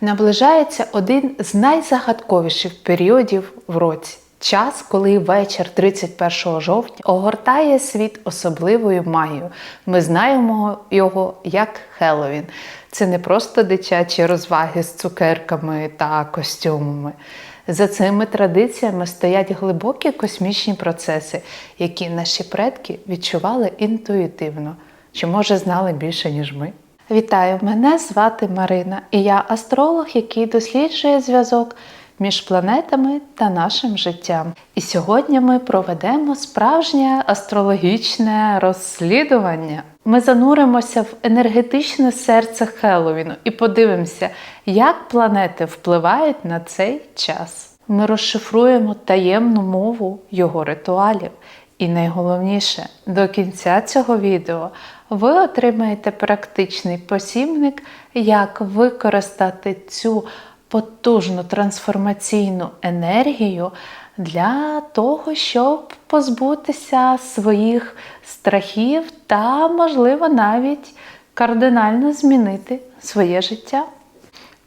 Наближається один з найзагадковіших періодів в році. Час, коли вечір 31 жовтня огортає світ особливою магією. Ми знаємо його як Хеллоуін. Це не просто дитячі розваги з цукерками та костюмами. За цими традиціями стоять глибокі космічні процеси, які наші предки відчували інтуїтивно, чи може знали більше, ніж ми. Вітаю! Мене звати Марина, і я астролог, який досліджує зв'язок між планетами та нашим життям. І сьогодні ми проведемо справжнє астрологічне розслідування. Ми зануримося в енергетичне серце Хеллоуіну і подивимося, як планети впливають на цей час. Ми розшифруємо таємну мову його ритуалів. І найголовніше, до кінця цього відео ви отримаєте практичний посібник, як використати цю потужну трансформаційну енергію для того, щоб позбутися своїх страхів та, можливо, навіть кардинально змінити своє життя.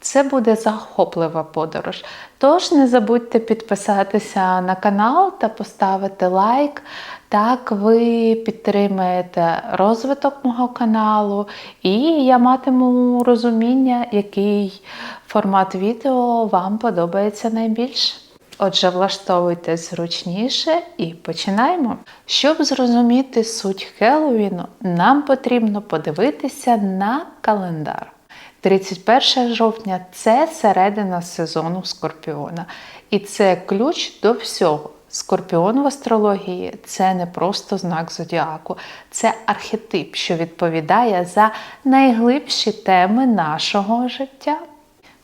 Це буде захоплива подорож. Тож не забудьте підписатися на канал та поставити лайк. Так ви підтримаєте розвиток мого каналу, і я матиму розуміння, який формат відео вам подобається найбільше. Отже, влаштовуйтесь зручніше і починаємо. Щоб зрозуміти суть Хеллоуіну, нам потрібно подивитися на календар. 31 жовтня це середина сезону Скорпіона. І це ключ до всього. Скорпіон в астрології це не просто знак зодіаку, це архетип, що відповідає за найглибші теми нашого життя.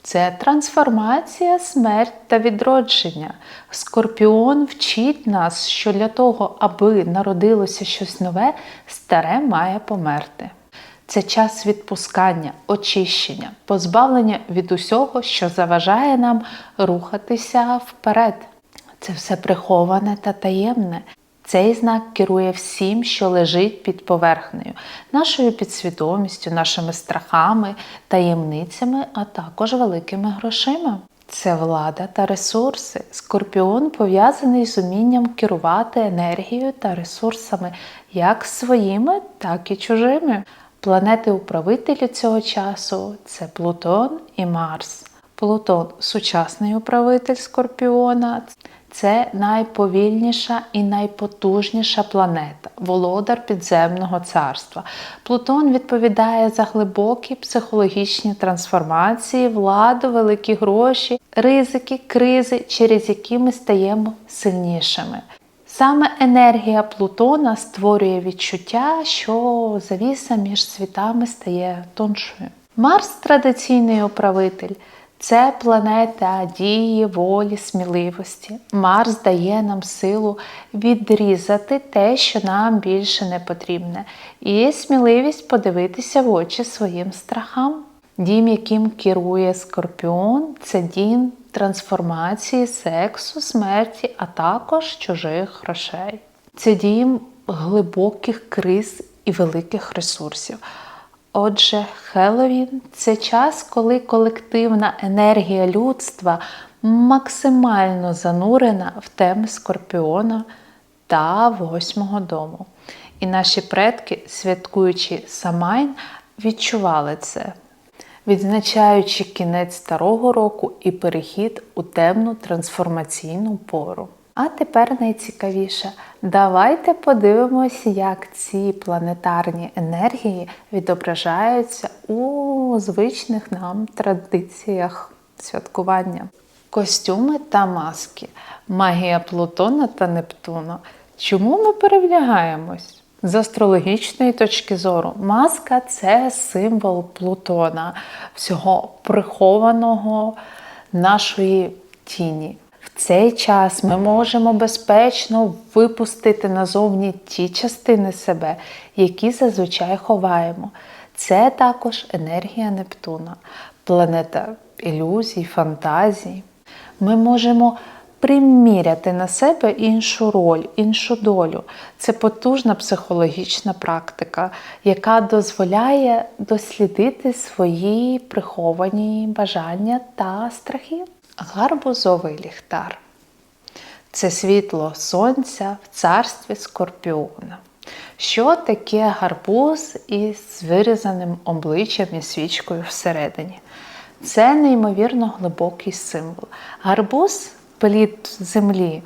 Це трансформація, смерть та відродження. Скорпіон вчить нас, що для того, аби народилося щось нове, старе має померти. Це час відпускання, очищення, позбавлення від усього, що заважає нам рухатися вперед. Це все приховане та таємне. Цей знак керує всім, що лежить під поверхнею, нашою підсвідомістю, нашими страхами, таємницями, а також великими грошима. Це влада та ресурси. Скорпіон пов'язаний з умінням керувати енергією та ресурсами, як своїми, так і чужими. Планети-управителі цього часу це Плутон і Марс. Плутон сучасний управитель Скорпіона. Це найповільніша і найпотужніша планета, володар підземного царства. Плутон відповідає за глибокі психологічні трансформації, владу, великі гроші, ризики, кризи, через які ми стаємо сильнішими. Саме енергія Плутона створює відчуття, що завіса між світами стає тоншою. Марс традиційний управитель. Це планета дії, волі, сміливості. Марс дає нам силу відрізати те, що нам більше не потрібне, і сміливість подивитися в очі своїм страхам. Дім, яким керує Скорпіон, це дім трансформації, сексу, смерті, а також чужих грошей. Це дім глибоких криз і великих ресурсів. Отже, Хеллоуін – це час, коли колективна енергія людства максимально занурена в теми Скорпіона та восьмого дому. І наші предки, святкуючи Самайн, відчували це, відзначаючи кінець старого року і перехід у темну трансформаційну пору. А тепер найцікавіше. Давайте подивимося, як ці планетарні енергії відображаються у звичних нам традиціях святкування. Костюми та маски, магія Плутона та Нептуна. Чому ми перевлягаємось? З астрологічної точки зору, маска це символ Плутона, всього прихованого нашої тіні. В цей час ми можемо безпечно випустити назовні ті частини себе, які зазвичай ховаємо. Це також енергія Нептуна, планета ілюзій, фантазій. Ми можемо приміряти на себе іншу роль, іншу долю. Це потужна психологічна практика, яка дозволяє дослідити свої приховані бажання та страхи. Гарбузовий ліхтар це світло сонця в царстві скорпіона. Що таке гарбуз із вирізаним обличчям і свічкою всередині? Це неймовірно глибокий символ. Гарбуз плід землі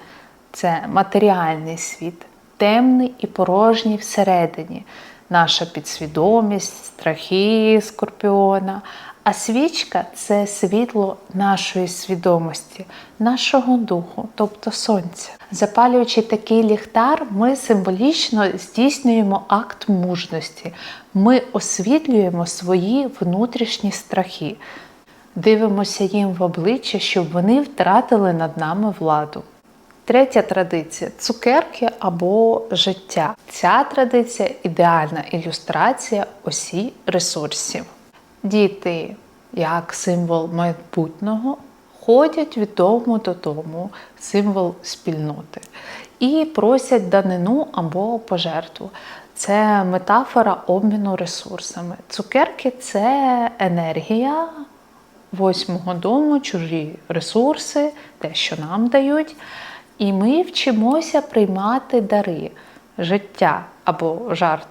це матеріальний світ, темний і порожній всередині, наша підсвідомість, страхи скорпіона. А свічка це світло нашої свідомості, нашого духу, тобто сонця. Запалюючи такий ліхтар, ми символічно здійснюємо акт мужності. Ми освітлюємо свої внутрішні страхи, дивимося їм в обличчя, щоб вони втратили над нами владу. Третя традиція цукерки або життя. Ця традиція ідеальна ілюстрація осі ресурсів. Діти, як символ майбутнього, ходять від дому додому, символ спільноти, і просять данину або пожертву. Це метафора обміну ресурсами. Цукерки це енергія восьмого дому, чужі ресурси, те, що нам дають. І ми вчимося приймати дари, життя або жарт.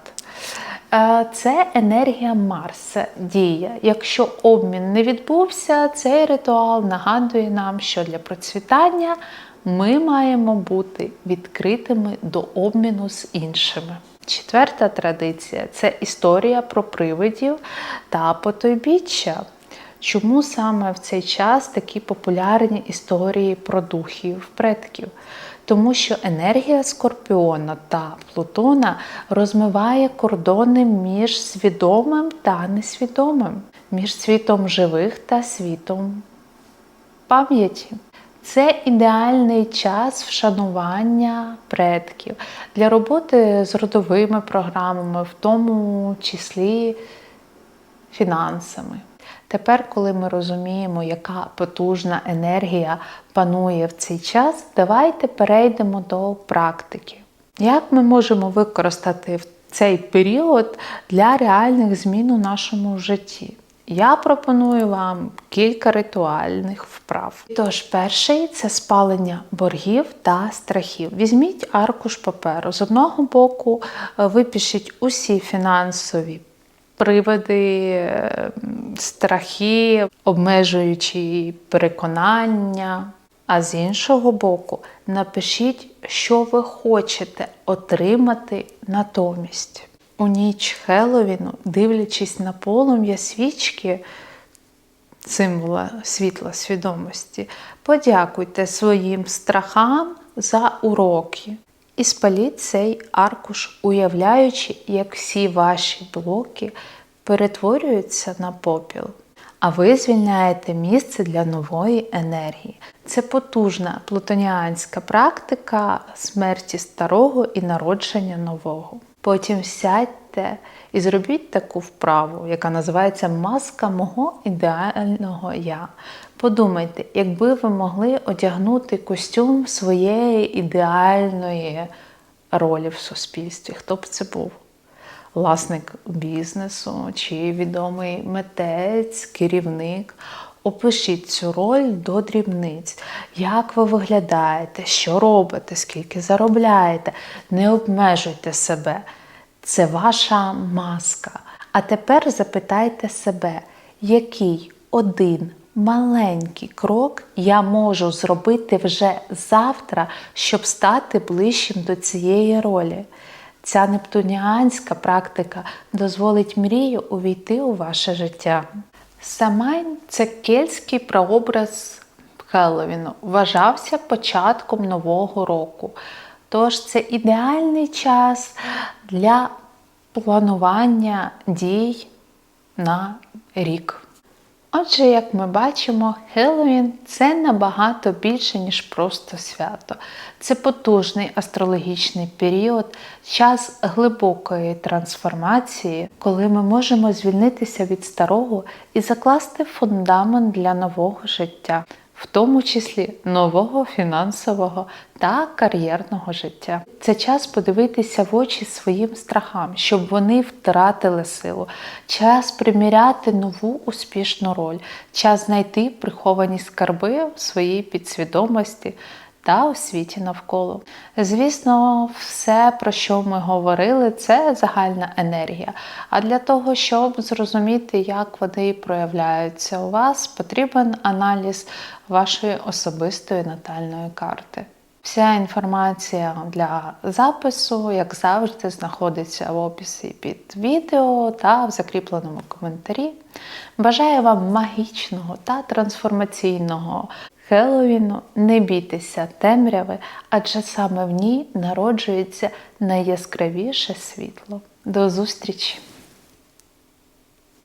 Е, Це енергія Марса, дія. Якщо обмін не відбувся, цей ритуал нагадує нам, що для процвітання ми маємо бути відкритими до обміну з іншими. Четверта традиція це історія про привидів та потойбіччя. Чому саме в цей час такі популярні історії про духів предків? Тому що енергія Скорпіона та Плутона розмиває кордони між свідомим та несвідомим, між світом живих та світом пам'яті. Це ідеальний час вшанування предків для роботи з родовими програмами, в тому числі фінансами. Тепер, коли ми розуміємо, яка потужна енергія панує в цей час, давайте перейдемо до практики. Як ми можемо використати цей період для реальних змін у нашому житті? Я пропоную вам кілька ритуальних вправ. Тож, перший це спалення боргів та страхів. Візьміть аркуш паперу. З одного боку, е, випишіть усі фінансові приводи, е, страхи, обмежуючі переконання. А з іншого боку, напишіть, що ви хочете отримати натомість. У ніч Хеллоуіну, дивлячись на полум'я свічки, символа світла свідомості, подякуйте своїм страхам за уроки. І спаліть цей аркуш, уявляючи, як всі ваші блоки перетворюються на попіл. А ви звільняєте місце для нової енергії. Це потужна плутоніанська практика смерті старого і народження нового. Потім сядьте і зробіть таку вправу, яка називається маска мого ідеального я. Подумайте, якби ви могли одягнути костюм своєї ідеальної ролі в суспільстві, хто б це був? Власник бізнесу чи відомий митець, керівник. Опишіть цю роль до дрібниць. Як ви виглядаєте, що робите, скільки заробляєте. Не обмежуйте себе. Це ваша маска. А тепер запитайте себе, який один маленький крок я можу зробити вже завтра, щоб стати ближчим до цієї ролі. Ця нептуніанська практика дозволить мрію увійти у ваше життя. Самайн це кельтський прообраз Хеллоуіну, вважався початком Нового року. Тож це ідеальний час для планування дій на рік. Отже, як ми бачимо, Хеллоуін це набагато більше, ніж просто свято. Це потужний астрологічний період, час глибокої трансформації, коли ми можемо звільнитися від старого і закласти фундамент для нового життя. В тому числі нового фінансового та кар'єрного життя. Це час подивитися в очі своїм страхам, щоб вони втратили силу, час приміряти нову успішну роль, час знайти приховані скарби в своїй підсвідомості та у світі навколо. Звісно, все, про що ми говорили, це загальна енергія. А для того, щоб зрозуміти, як вони проявляються у вас, потрібен аналіз вашої особистої натальної карти. Вся інформація для запису, як завжди, знаходиться в описі під відео та в закріпленому коментарі. Бажаю вам магічного та трансформаційного Хеллоуіну. Не бійтеся темряви, адже саме в ній народжується найяскравіше світло. До зустрічі!